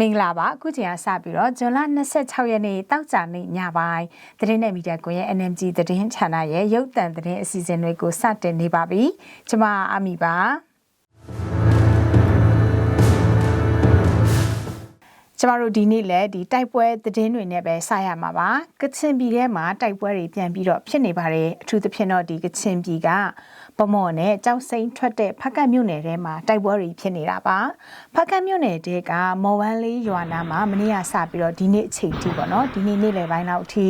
မင်္ဂလာပါအခုချိန်ကစပြီးတော့ဇွန်လ26ရက်နေ့တောက်ကြနေ့ညပိုင်းသတင်းနဲ့မီဒီယာကွန်ရဲ့ NMG သတင်းဌာနရဲ့ရုပ်သံသတင်းအစီအစဉ်တွေကိုစတင်နေပါပြီကျွန်မအမီပါကျမတို့ဒီနေ့လည်းဒီတိုက်ပွဲသတင်းတွေနဲ့ပဲစရမှာပါကချင်ပြည်ထဲမှာတိုက်ပွဲတွေပြန်ပြီးတော့ဖြစ်နေပါတယ်အထူးသဖြင့်တော့ဒီကချင်ပြည်က ပမော်နဲ့ကြောက်စိန်ထွက်တဲ့ဖက်ကတ်မြို့နယ်ထဲမှာတိုက်ပွဲတွေဖြစ်နေတာပါဖက်ကတ်မြို့နယ်တဲကမော်ဝမ်းလေးရွာနာမှာမနေ့ကစပြီးတော့ဒီနေ့အချိန်ထိပေါ့နော်ဒီနေ့နေ့လယ်ပိုင်းလောက်အထိ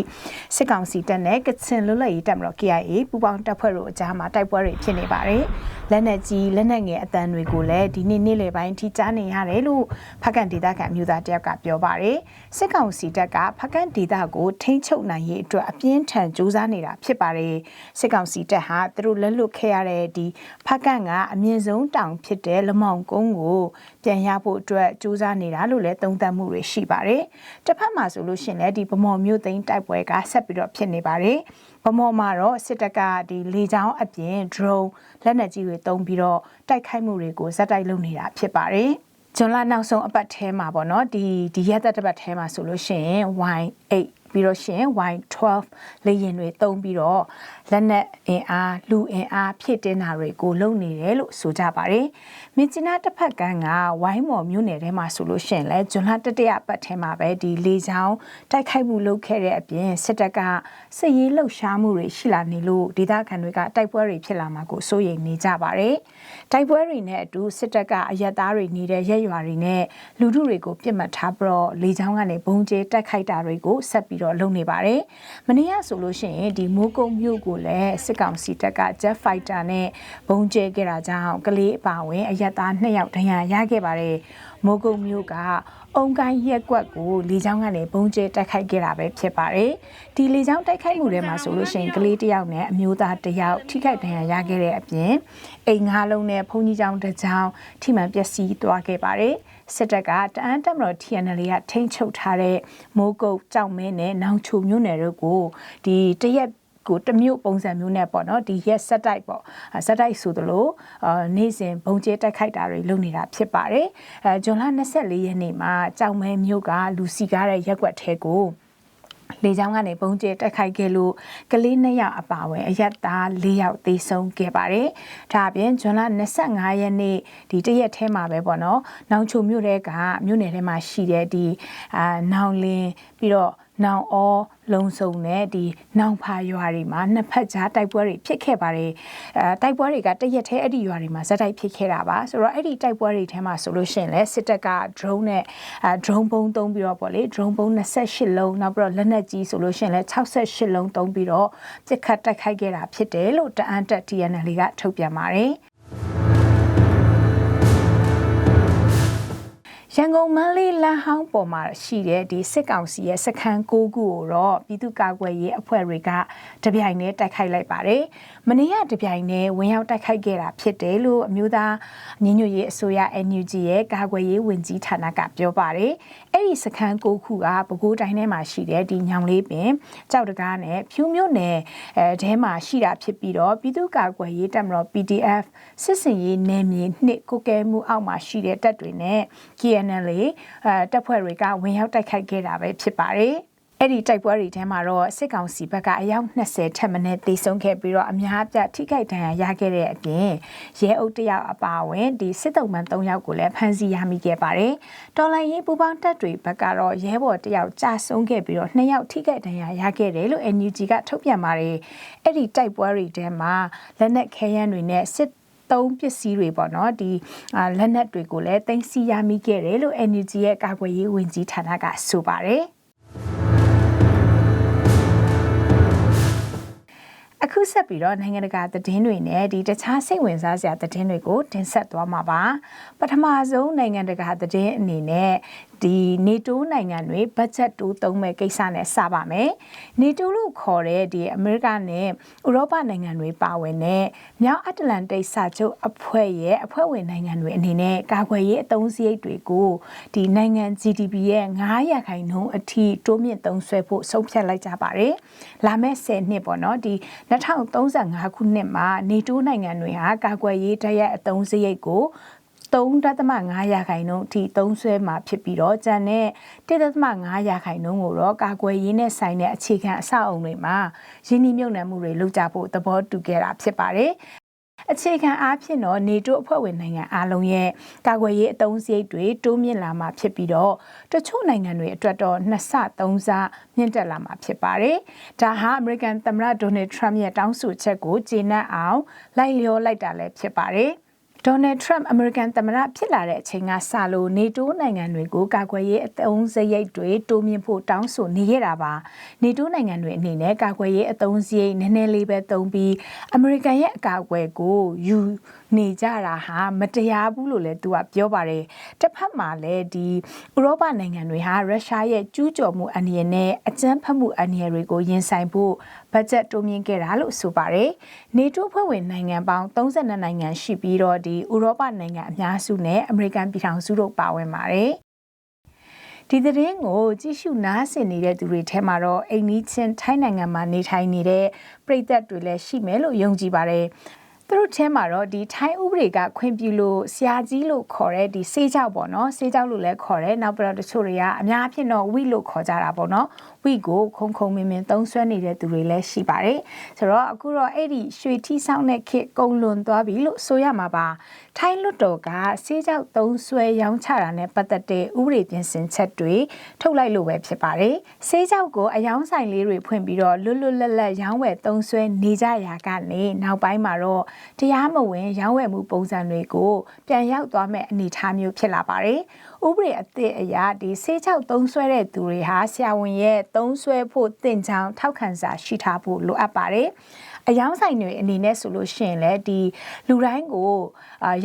စစ်ကောင်စီတပ်နဲ့ကချင်လွတ်လပ်ရေးတပ်မတော် KIA ပူးပေါင်းတပ်ဖွဲ့တို့အကြားမှာတိုက်ပွဲတွေဖြစ်နေပါတယ်လက်နက်ကြီးလက်နက်ငယ်အတန်းတွေကိုလည်းဒီနေ့နေ့လယ်ပိုင်းထိကြားနေရတယ်လို့ဖက်ကတ်ဒေသခံမျိုးသားတယောက်ကပြောပါတယ်စစ်ကောင်စီတပ်ကဖက်ကတ်ဒေသကိုထိန်းချုပ်နိုင်ရေးအတွက်အပြင်းထန်ကြိုးစားနေတာဖြစ်ပါတယ်စစ်ကောင်စီတပ်ဟာသူတို့လက်လွတ်ခဲ့ရတဲ့ဒီဖက်ကန့်ကအမြင့်ဆုံးတောင်ဖြစ်တဲ့လမောင်ကုန်းကိုပြန်ရဖို့အတွက်စူးစမ်းနေတာလို့လည်းသုံးသပ်မှုတွေရှိပါတယ်။တစ်ဖက်မှာဆိုလို့ရှိရင်လည်းဒီဗမော်မျိုးသိန်းတိုက်ပွဲကဆက်ပြီးတော့ဖြစ်နေပါတယ်။ဗမော်မှာတော့စစ်တပ်ကဒီလေကြောင်းအပြင် drone လက်နက်ကြီးတွေတုံးပြီးတော့တိုက်ခိုက်မှုတွေကိုဇက်တိုက်လုပ်နေတာဖြစ်ပါတယ်။ဂျွန်လာနောက်ဆုံးအပတ်ထဲမှာပေါ့နော်ဒီဒီရက်သက်တစ်ပတ်ထဲမှာဆိုလို့ရှိရင် Y8 ပြီးတော့ရှင် Y12 လေယာဉ်တွေတုံးပြီးတော့လက်နက်အင်အားလူအင်အားဖြည့်တင်းတာတွေကိုလုပ်နေတယ်လို့ဆိုကြပါတယ်။မြစ်ကျနာတစ်ဖက်ကန်းကဝိုင်းမော်မြို့နယ်ထဲမှာဆိုလို့ရှိရင်လဲဂျွန်လတတရပတ်ထဲမှာပဲဒီလေချောင်းတိုက်ခိုက်မှုလုပ်ခဲ့တဲ့အပြင်စစ်တပ်ကစစ်ရေးလှုပ်ရှားမှုတွေရှိလာနေလို့ဒေသခံတွေကတိုက်ပွဲတွေဖြစ်လာမှာကိုစိုးရိမ်နေကြပါတယ်။တိုက်ပွဲတွေနဲ့အတူစစ်တပ်ကအရက်သားတွေနေတဲ့ရက်ရွာတွေနဲ့လူထုတွေကိုပြစ်မှတ်ထားပြီးတော့လေချောင်းကနေဘုံကျဲတိုက်ခိုက်တာတွေကိုဆက်ပြီးတော့လုပ်နေပါတယ်။မနေ့ကဆိုလို့ရှိရင်ဒီမိုးကုတ်မြို့ကိုလည်းစစ်ကောင်စီတပ်က Jet Fighter နဲ့ဘုံကျဲခဲ့တာကြောင့်ကလေးအပါဝင်အရက်သား2ယောက်ဒဏ်ရာရခဲ့ပါတယ်။မိုးကုတ်မြို့ကအုံကိုင်းရက်ကွက်ကိုလေကြောင်းကနေဘုံကျဲတိုက်ခိုက်ခဲ့တာပဲဖြစ်ပါတယ်။ဒီလေကြောင်းတိုက်ခိုက်မှုတွေမှာဆိုလို့ရှိရင်ကလေးတစ်ယောက်နဲ့အမျိုးသားတစ်ယောက်ထိခိုက်ဒဏ်ရာရခဲ့တဲ့အပြင်အိမ်ငါးလုံးနဲ့ဘုံကြီးကျောင်းတစ်ကျောင်းထိမှန်ပျက်စီးသွားခဲ့ပါတယ်။ စစ်တပ်ကတအန်းတပ်မတော် TNL ကထိန်းချုပ်ထားတဲ့မိုးကုတ်ကြောက်မဲနဲ့နောင်ချိုမြို့နယ်တို့ကိုဒီတရက်ကိုတမျိုးပုံစံမျိုးနဲ့ပေါ့နော်ဒီရက်ဆက်တိုက်ပေါ့ဆက်တိုက်ဆိုသလိုအာနေ့စဉ်ဘုံကျဲတိုက်ခိုက်တာတွေလုပ်နေတာဖြစ်ပါတယ်အဲဇွန်လ24ရက်နေ့မှာကြောင်မဲမြို့ကလူစီကားတဲ့ရက်ွက်ထဲကို လေကြောင်းကနေပုံကျဲတက်ခိုက်ခဲ့လို့ကလေး2ယောက်အပါအဝင်အရက်သား4ယောက်သေဆုံးခဲ့ပါတယ်။ဒါအပြင်ဇွန်လ25ရက်နေ့ဒီတရက်ထဲမှာပဲပေါ့နော်။နောင်ချိုမြို့တဲကမြို့နယ်ထဲမှာရှိတဲ့ဒီအာနောင်လင်းပြီးတော့ နောင်အောလုံဆုံနဲ့ဒီနောင်ဖာရွာတွေမှာနှစ်ဖက်ကြားတိုက်ပွဲတွေဖြစ်ခဲ့ပါတယ်အဲတိုက်ပွဲတွေကတရက်ထဲအဲ့ဒီရွာတွေမှာဇက်တိုက်ဖြစ်ခဲ့တာပါဆိုတော့အဲ့ဒီတိုက်ပွဲတွေထဲမှာဆိုလို့ရှိရင်လည်းစစ်တပ်က drone နဲ့အဲ drone ပုံသုံးပြီးတော့ပေါ့လေ drone ပုံ28လုံးနောက်ပြီးတော့လက်နက်ကြီးဆိုလို့ရှိရင်လည်း68လုံးသုံးပြီးတော့ပြစ်ခတ်တိုက်ခိုက်ခဲ့တာဖြစ်တယ်လို့တအန်တက် TNL ကထုတ်ပြန်ပါတယ် ရန်ကုန်မန္တလေးလမ်းဟောင်းပေါ်မှာရှိတဲ့ဒီစစ်ကောင်စီရဲ့စခန်း၉ခုကိုတော့ပြည်သူ့ကာကွယ်ရေးအဖွဲ့တွေကတပြိုင်တည်းတိုက်ခိုက်လိုက်ပါတယ်။မနေ့ကတပြိုင်တည်းဝင်ရောက်တိုက်ခိုက်ခဲ့တာဖြစ်တယ်လို့အမျိုးသားညီညွတ်ရေးအစိုးရ NUG ရဲ့ကာကွယ်ရေးဝန်ကြီးဌာနကပြောပါတယ်။ အဲ့ဒီစခန်း၉ခုကပဲခူးတိုင်းထဲမှာရှိတဲ့ဒီညောင်လေးပင်ကြောက်တကားနဲ့ဖြူမြို့နယ်အဲထဲမှာရှိတာဖြစ်ပြီးတော့ပြည်သူ့ကာကွယ်ရေးတပ်မတော် PDF စစ်စင်ရေးနယ်မြေနှစ်ကိုကဲမှုအောက်မှာရှိတဲ့တပ်တွေနဲ့ KN NLA အဲတပ်ဖွဲ့တွေကဝင်ရောက်တိုက်ခိုက်ခဲ့တာပဲဖြစ်ပါတယ်။ အဲ့ဒီတိုက်ပွဲတွေထဲမှာတော့စစ်ကောင်စီဘက်ကအယောက်20ထက်မနည်းသေဆုံးခဲ့ပြီးတော့အများအပြားထိခိုက်ဒဏ်ရာရခဲ့တဲ့အပြင်ရဲအုပ်တယောက်အပါအဝင်ဒီစစ်တုံးမှန်3ယောက်ကိုလည်းဖမ်းဆီးရမိခဲ့ပါတယ်။တော်လိုင်းရေးပူပေါင်းတပ်တွေဘက်ကတော့ရဲဘော်တယောက်ကြာဆုံးခဲ့ပြီးတော့2ယောက်ထိခိုက်ဒဏ်ရာရခဲ့တယ်လို့ NUG ကထုတ်ပြန်ပါတယ်။အဲ့ဒီတိုက်ပွဲတွေထဲမှာလက်နက်ခဲယမ်းတွေနဲ့စစ်သုံးပစ္စည်းတွေပေါ့နော်ဒီလက်နက်တွေကိုလည်းတင်စီရမိခဲ့တယ်လို့ NUG ရဲ့ကာကွယ်ရေးဝန်ကြီးဌာနကဆိုပါတယ် အခုဆက်ပြီးတော့နိုင်ငံတကာသတင်းတွေနဲ့ဒီတခြားစိတ်ဝင်စားစရာသတင်းတွေကိုတင်ဆက်သွားမှာပါပထမဆုံးနိုင်ငံတကာသတင်းအနေနဲ့ဒီနေတိုးနိုင်ငံတွေဘတ်ဂျက်တိုးသုံးမဲ့ကိစ္စနဲ့စပါမယ်။နေတိုးလို့ခေါ်တဲ့ဒီအမေရိကနဲ့ဥရောပနိုင်ငံတွေပါဝင်တဲ့မြောက်အတ္တလန်တိတ်စာချုပ်အဖွဲ့ရဲ့အဖွဲ့ဝင်နိုင်ငံတွေအနေနဲ့ကာကွယ်ရေးအသုံးစရိတ်တွေကိုဒီနိုင်ငံ GDP ရဲ့9ရာခိုင်နှုန်းအထိတိုးမြင့်သုံးစွဲဖို့ဆုံးဖြတ်လိုက်ကြပါတယ်။လာမယ့်10နှစ်ပေါ့နော်ဒီ2035ခုနှစ်မှာနေတိုးနိုင်ငံတွေဟာကာကွယ်ရေးတရက်အသုံးစရိတ်ကို 3.5ရာခိုင်နှုန်းအထိသုံးစွဲမှာဖြစ်ပြီးတော့ကျန်တဲ့1.5ရာခိုင်နှုန်းကိုတော့ကာကွယ်ရေးနဲ့ဆိုင်တဲ့အခြေခံအဆောက်အုံတွေမှာရင်းနှီးမြှုပ်နှံမှုတွေလုပ်ကြဖို့သဘောတူခဲ့တာဖြစ်ပါတယ်အခြေခံအားဖြင့်တော့နေတိုးအဖွဲ့ဝင်နိုင်ငံအားလုံးရဲ့ကာကွယ်ရေးအသုံးစရိတ်တွေတိုးမြင့်လာမှာဖြစ်ပြီးတော့တချို့နိုင်ငံတွေအတွက်တော့နှစ်ဆသုံးဆမြင့်တက်လာမှာဖြစ်ပါတယ်။ဒါဟာအမေရိကန်သမ္မတဒေါ်နယ်ထရမ့်ရဲ့တောင်းဆိုချက်ကိုကျေနပ်အောင်လိုက်လျောလိုက်တာလည်းဖြစ်ပါတယ်။ ဒေါ်နယ်ထရမ့်အမေရိကန်သမ္မတဖြစ်လာတဲ့အချိန်ကစလို့နေတိုးနိုင်ငံတွေကိုကာကွယ်ရေးအသုံးစရိတ်တွေတိုးမြင့်ဖို့တောင်းဆိုနေခဲ့တာပါနေတိုးနိုင်ငံတွေအနေနဲ့ကာကွယ်ရေးအသုံးစရိတ်နည်းနည်းလေးပဲသုံးပြီးအမေရိကန်ရဲ့အကာအကွယ်ကိုယူနေကြတာဟာမတရားဘူးလို့လည်းသူကပြောပါတယ်တစ်ဖက်မှာလည်းဒီဥရောပနိုင်ငံတွေဟာရုရှားရဲ့ကျူးကျော်မှုအန္တရာယ်နဲ့အကြမ်းဖက်မှုအန္တရာယ်တွေကိုရင်ဆိုင်ဖို့ဘတ်ဂျက်တိုးမြင့်ခဲ့တာလို့ဆိုပါတယ်နေတိုးဖွဲ့ဝင်နိုင်ငံပေါင်း32နိုင်ငံရှိပြီးတော့ဒီဥရောပနိုင်ငံအများစုနဲ့အမေရိကန်ပြည်ထောင်စုတို့ပါဝင်ပါတယ်ဒီသတင်းကိုကြည့်ရှုနားဆင်နေတဲ့သူတွေထဲမှာတော့အိမ်နီးချင်းထိုင်းနိုင်ငံမှာနေထိုင်နေတဲ့ပြည်သက်တွေလည်းရှိမယ်လို့ယုံကြည်ပါတယ်။ သူတို့ထဲမှာတော့ဒီထိုင်းဥပဒေကခွင့်ပြုလို့ဆရာကြီးလို့ခေါ်တဲ့ဒီစေးကြောက်ပေါ့နော်စေးကြောက်လို့လည်းခေါ်တယ်နောက်ပြီးတော့တချို့တွေကအများအဖြစ်တော့ဝိလို့ခေါ်ကြတာပေါ့နော် ဝိကိုခုံခုံမင်းမင်းသုံးဆွဲနေတဲ့သူတွေလည်းရှိပါတယ်ဆိုတော့အခုတော့အဲ့ဒီရွှေထီဆောင်တဲ့ခေတ်ကုံလွန်သွားပြီလို့ဆိုရမှာပါထိုင်းလွတ်တော်ကစေးကြောက်သုံးဆွဲရောင်းချတာနဲ့ပတ်သက်တဲ့ဥပဒေပြင်ဆင်ချက်တွေထုတ်လိုက်လို့ပဲဖြစ်ပါတယ်စေးကြောက်ကိုအယောင်းဆိုင်လေးတွေဖွင့်ပြီးတော့လွတ်လွတ်လပ်လပ်ရောင်းဝယ်သုံးဆွဲနေကြရာကနေနောက်ပိုင်းမှာတော့တရားမဝင်ရောင်းဝယ်မှုပုံစံတွေကိုပြန်ရောက်သွားမဲ့အနေအထားမျိုးဖြစ်လာပါတယ်။ဥပဒေအသစ်အရဒီဆေးချောက်သုံးဆွဲတဲ့သူတွေဟာဆရာဝန်ရဲ့သုံးဆွဲဖို့တင့်ချောင်းထောက်ခံစာရှိထားဖို့လိုအပ်ပါတယ်။အယောင်းဆိုင်တွေအနေနဲ့ဆိုလို့ရှိရင်လည်းဒီလူတိုင်းကို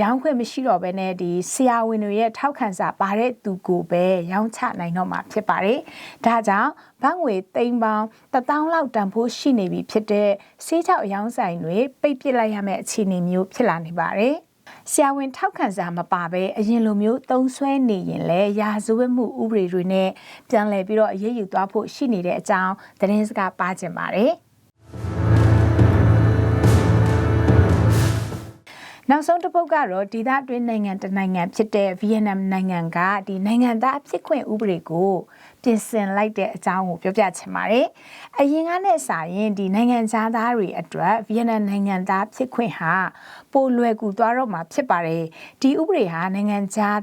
ရောင်းခွင့်မရှိတော့ဘဲနဲ့ဒီဆရာဝန်တွေရဲ့ထောက်ခံစာပါတဲ့သူကိုပဲရောင်းချနိုင်တော့မှာဖြစ်ပါတယ်။ဒါကြောင့်ဘတ်ငွေသိန်းပေါင်း1000လောက်တန်ဖိုးရှိနေပြီဖြစ်တဲ့ဆေးချောက်အယောင်းဆိုင်တွေပိတ်ပစ်လိုက်ရမယ့်အခြေအနေမျိုးဖြစ်လာနေပါတယ်။ ဆရာဝန်ထောက်ခံစာမပါဘဲအရင်လိုမျိုးတုံးဆွဲနေရင်လည်းရာဇဝတ်မှုဥပဒေတွေနဲ့ပြန်လည်ပြီးတော့အရေးယူသွားဖို့ရှိနေတဲ့အကြောင်းသတင်းစကားပါကျင်ပါတယ်။ နောက်ဆုံးတစ်ပုတ်ကတော့ဒေသတွင်းနိုင်ငံတနိုင်ငံဖြစ်တဲ့ဗီယက်နမ်နိုင်ငံကဒီနိုင်ငံသားအဖြစ်ခွင့်ဥပဒေကိုပြင်ဆင်လိုက်တဲ့အကြောင်းကိုပြောပြချင်ပါတယ်။အရင်ကနဲ့စာရင်ဒီနိုင်ငံသားတွေအတွက်ဗီယက်နမ်နိုင်ငံသားဖြစ်ခွင့်ဟာပိုလွယ်ကူသွားတော့မှာဖြစ်ပါတယ်။ဒီဥပဒေဟာနိုင်ငံသား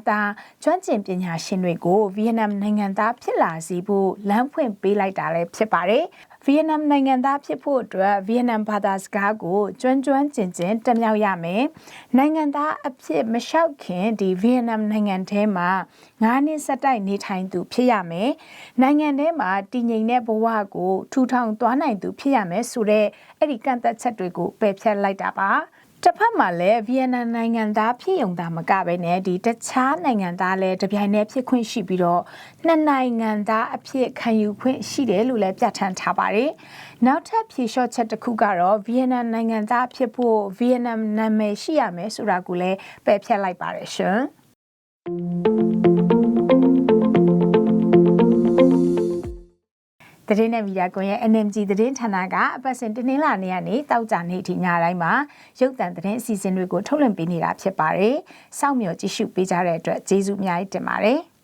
ကျွမ်းကျင်ပညာရှင်တွေကိုဗီယက်နမ်နိုင်ငံသားဖြစ်လာစေဖို့လမ်းဖွင့်ပေးလိုက်တာလည်းဖြစ်ပါတယ်။ ဗီယက်နမ်နိုင်ငံသားဖြစ်ဖို့အတွက်ဗီယက်နမ်ဘာသာစကားကိုကျွမ်းကျွမ်းကျင်ကျင်တက်မြောက်ရမယ်။နိုင်ငံသားအဖြစ်မလျှောက်ခင်ဒီဗီယက်နမ်နိုင်ငံထဲမှာ9နှစ်ဆက်တိုက်နေထိုင်သူဖြစ်ရမယ်။နိုင်ငံထဲမှာတည်ငြိမ်တဲ့ဘဝကိုထူထောင်သွားနိုင်သူဖြစ်ရမယ်ဆိုတော့အဲ့ဒီကန့်သက်ချက်တွေကိုပယ်ဖျက်လိုက်တာပါ။ တစ်ဖက်မှာလည်းဗီယက်နမ်နိုင်ငံသားဖြစ်ုံသားမကပဲနဲ့ဒီတခြားနိုင်ငံသားလည်းတပြိုင်တည်းဖြစ်ခွင့်ရှိပြီးတော့နှစ်နိုင်ငံသားအဖြစ်ခံယူခွင့်ရှိတယ်လို့လည်းပြဋ္ဌာန်းထားပါတယ်။နောက်ထပ်ဖြေလျှော့ချက်တစ်ခုကတော့ဗီယက်နမ်နိုင်ငံသားဖြစ်ဖို့ဗီယက်နမ်နာမည်ရှိရမယ်ဆိုတာကိုလည်းပယ်ဖျက်လိုက်ပါတယ်ရှင်။ သတင်းနဲ့မီဒီယာကွန်ရဲ့ NMG သတင်းဌာနကအပတ်စဉ်တင်းနှင်းလာနေရနေတောက်ကြနေထိညတိုင်းမှာရုပ်သံသတင်းအစီအစဉ်တွေကိုထုတ်လွှင့်ပေးနေတာဖြစ်ပါတယ်။စောင့်မျှော်ကြည့်ရှုပေးကြတဲ့အတွက်ကျေးဇူးအများကြီးတင်ပါတယ်။